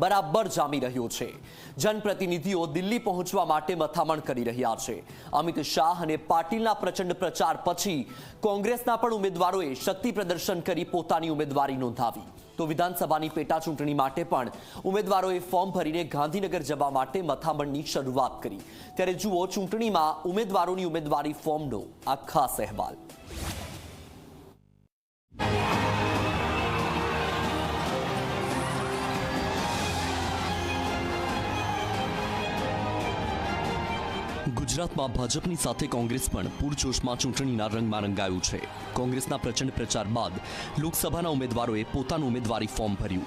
બરાબર જામી રહ્યો છે. જનપ્રતિનિધિઓ દિલ્હી પહોંચવા માટે મથામણ કરી રહ્યા છે. અમિત શાહ અને પાટીલના પ્રચંડ પ્રચાર પછી કોંગ્રેસના પણ ઉમેદવારોએ શક્તિ પ્રદર્શન કરી પોતાની ઉમેદવારી નોંધાવી. તો વિધાનસભાની પેટા ચૂંટણી માટે પણ ઉમેદવારોએ ફોર્મ ભરીને ગાંધીનગર જવા માટે મથામણની શરૂઆત કરી. ત્યારે જુઓ, ચૂંટણીમાં ઉમેદવારોની ઉમેદવારી ફોર્મનો આ ખાસ અહેવાલ. ગુજરાતમાં ભાજપની સાથે કોંગ્રેસ પણ પૂરજોશમાં ચૂંટણીના રંગમાં રંગાયું છે. કોંગ્રેસના પ્રચંડ પ્રચાર બાદ લોકસભાના ઉમેદવારોએ પોતાનું ઉમેદવારી ફોર્મ ભર્યું.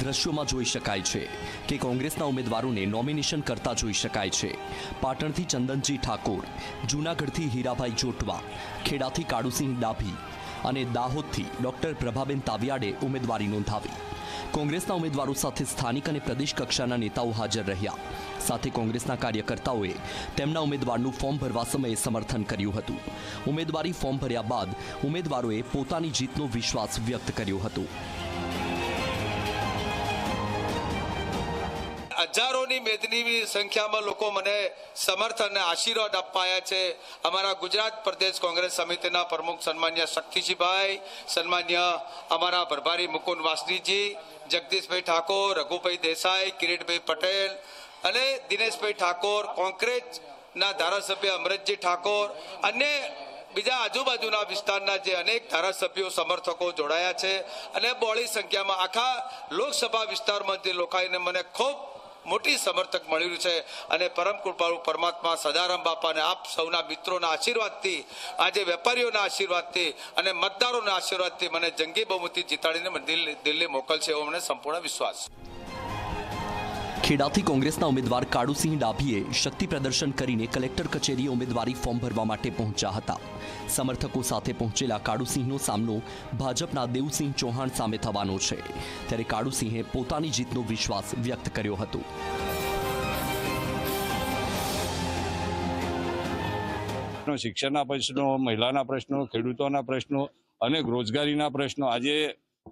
દ્રશ્યોમાં જોઈ શકાય છે કે કોંગ્રેસના ઉમેદવારોને નોમિનેશન કરતા જોઈ શકાય છે. પાટણથી ચંદનજી ઠાકોર, જૂનાગઢથી હીરાભાઈ જોટવા, ખેડાથી કાળુસિંહ ડાભી અને દાહોદથી ડોક્ટર પ્રભાબેન તાવિયાડે ઉમેદવારી નોંધાવી. કોંગ્રેસના ઉમેદવારો સાથે સ્થાનિક અને પ્રદેશ કક્ષાના નેતાઓ હાજર રહ્યા. સાથે કોંગ્રેસના કાર્યકર્તાઓએ તેમના ઉમેદવારનું ફોર્મ ભરવા સમયે સમર્થન કર્યું હતું. ઉમેદવારી ફોર્મ ભર્યા બાદ ઉમેદવારોએ પોતાની જીતનો વિશ્વાસ વ્યક્ત કર્યો હતો. હજારોની મેદની સંખ્યામાં લોકો મને સમર્થન અને આશીર્વાદ અપાયા છે. અમારા ગુજરાત પ્રદેશ કોંગ્રેસ સમિતિના પ્રમુખ સન્માન્ય શક્તિજીભાઈ, સન્માન્ય અમારા પ્રભારી મુકુંદ વાસનીજી જગદીશભાઈ ઠાકોર, રઘુભાઈ દેસાઈ, કિરીટભાઈ પટેલ અને દિનેશભાઈ ઠાકોર કોંગ્રેસના ધારાસભ્ય અમરતજી ઠાકોર અને બીજા આજુબાજુના વિસ્તારના જે અનેક ધારાસભ્યો, સમર્થકો જોડાયા છે અને બહોળી સંખ્યામાં આખા લોકસભા વિસ્તારમાં જે લોકોને મને ખૂબ મોટી સમર્થક મળ્યું છે અને પરમ કૃપાળુ પરમાત્મા સદારામ બાપાને આપ સૌના મિત્રોના આશીર્વાદથી, આજે વેપારીઓના આશીર્વાદથી અને મતદારોના આશીર્વાદથી મને જંગી બહુમતી જીતાડીને દિલ્હી મોકલશે એવો મને સંપૂર્ણ વિશ્વાસ છે. ખેડાથી કોંગ્રેસના ઉમેદવાર કાળુસિંહ ડાભીએ શક્તિ પ્રદર્શન કરીને કલેક્ટર કચેરીએ ઉમેદવારી ફોર્મ ભરવા માટે પહોંચ્યા હતા. સમર્થકો સાથે પહોંચેલા કાળુસિંહનો સામનો ભાજપના દેવસિંહ ચૌહાણ સામે થવાનો છે. ત્યારે કાળુસિંહે પોતાની જીતનો વિશ્વાસ વ્યક્ત કર્યો હતો. શિક્ષણના પ્રશ્નો, મહિલાના પ્રશ્નો, ખેડૂતોના પ્રશ્નો અને રોજગારીના પ્રશ્નો. આજે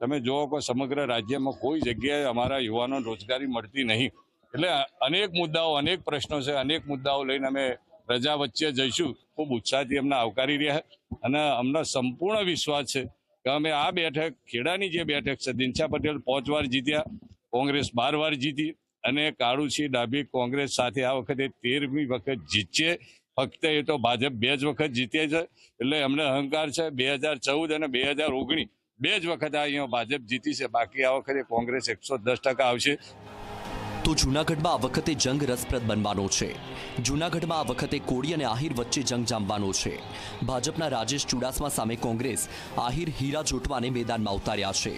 તમે જુઓ કે સમગ્ર રાજ્યમાં કોઈ જગ્યાએ અમારા યુવાનો રોજગારી મળતી નહીં. એટલે અનેક મુદ્દાઓ, અનેક પ્રશ્નો છે. અનેક મુદ્દાઓ લઈને અમે પ્રજા વચ્ચે જઈશું. ખૂબ ઉત્સાહથી અમને આવકારી રહ્યા અને અમને સંપૂર્ણ વિશ્વાસ છે કે અમે આ બેઠક, ખેડાની જે બેઠક છે, દિનશા પટેલ પાંચ વાર જીત્યા, કોંગ્રેસ બાર વાર જીતી અને કાળુસિંહ ડાભી કોંગ્રેસ સાથે આ વખતે તેરમી વખત જીતશે. ફક્ત એ તો ભાજપ બે જ વખત જીતે છે. એટલે અમને અહંકાર છે. બે હજાર ચૌદ અને બે હજાર ઓગણીસ બે જ વખત અહીંયા ભાજપ જીતી છે. બાકી આ વખતે કોંગ્રેસ એકસો દસ ટકા આવશે. તો જૂનાગઢમાં આ વખતે જંગ રસપ્રદ બનવાનો છે. જૂનાગઢમાં આ વખતે કોળી અને આહિર વચ્ચે જંગ જામવાનો છે. ભાજપના રાજેશ ચુડાસમા સામે કોંગ્રેસ આહિર હીરા જોટવાને મેદાનમાં ઉતાર્યા છે.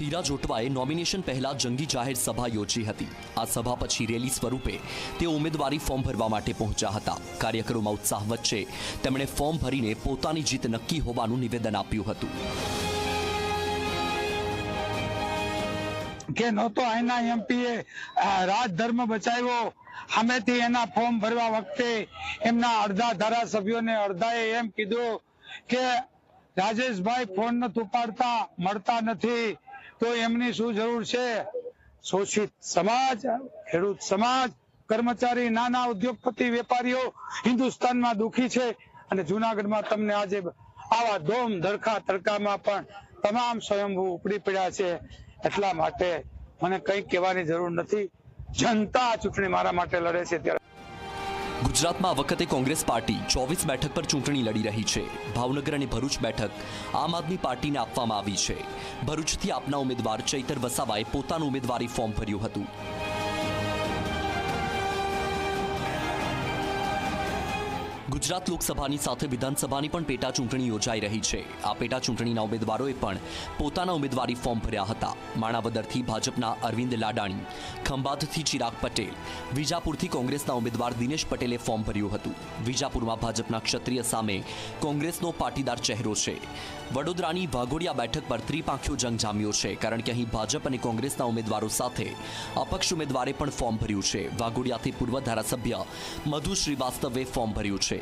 હીરા જોટવાએ નોમિનેશન પહેલા જંગી જાહેર સભા યોજી હતી. આ સભા પછી રેલી સ્વરૂપે તે ઉમેદવારી ફોર્મ ભરવા માટે પહોંચ્યા હતા. કાર્યકરોમાં ઉત્સાહ વચ્ચે તેમણે ફોર્મ ભરીને પોતાની જીત નક્કી હોવાનું નિવેદન આપ્યું હતું. કે નહોતો અહીંના એમપીએ રાજધર્મ બચાવ્યો. સામેથી એના ફોર્મ ભરવા વખતે એમના અડધા ધારાસભ્યોને અડધાએ એમ કીધું કે રાજેશભાઈ ફોન નથી ઉપાડતા, મળતા નથી, તો એમની શું જરૂર છે? શોષિત સમાજ, ખેડૂત સમાજ, કર્મચારી, નાના ઉદ્યોગપતિ, વેપારીઓ હિન્દુસ્તાનમાં દુખી છે. અને જુનાગઢમાં તમને આજે આવા ધોમ ધડકા તડકામાં પણ તમામ સ્વયંભૂ ઉપડી પડ્યા છે. એટલા માટે મને કંઈ કહેવાની જરૂર નથી. જનતા ચૂંટણી મારા માટે લડે છે ત્યારે. ગુજરાતમાં વખતે કોંગ્રેસ પાર્ટી ચોવીસ બેઠક પર ચૂંટણી લડી રહી છે. ભાવનગર અને ભરૂચ બેઠક આમ આદમી પાર્ટીને આપવામાં આવી છે. ભરૂચથી આપના ઉમેદવાર ચૈતર વસાવાએ પોતાનું ઉમેદવારી ફોર્મ ભર્યું હતું. ગુજરાત લોકસભાની સાથે વિધાનસભાની પણ પેટા ચૂંટણી યોજાઈ રહી છે. આ પેટા ચૂંટણીના ઉમેદવારોએ પણ પોતાના ઉમેદવારી ફોર્મ ભર્યા હતા. માણાવદરથી ભાજપના અરવિંદ લાડાણી, ખંભાતથી ચિરાગ પટેલ, વિજાપુરથી કોંગ્રેસના ઉમેદવાર દિનેશ પટેલે ફોર્મ ભર્યું હતું. વિજાપુરમાં ભાજપના ક્ષત્રિય સામે કોંગ્રેસનો પાટીદાર ચહેરો છે. વડોદરાની વાઘોડિયા બેઠક પર ત્રિપાંખ્યો જંગ જામ્યો છે, કારણ કે અહીં ભાજપ અને કોંગ્રેસના ઉમેદવારો સાથે અપક્ષ ઉમેદવારે પણ ફોર્મ ભર્યું છે. વાઘોડિયાથી પૂર્વ ધારાસભ્ય મધુ શ્રીવાસ્તવે ફોર્મ ભર્યું છે.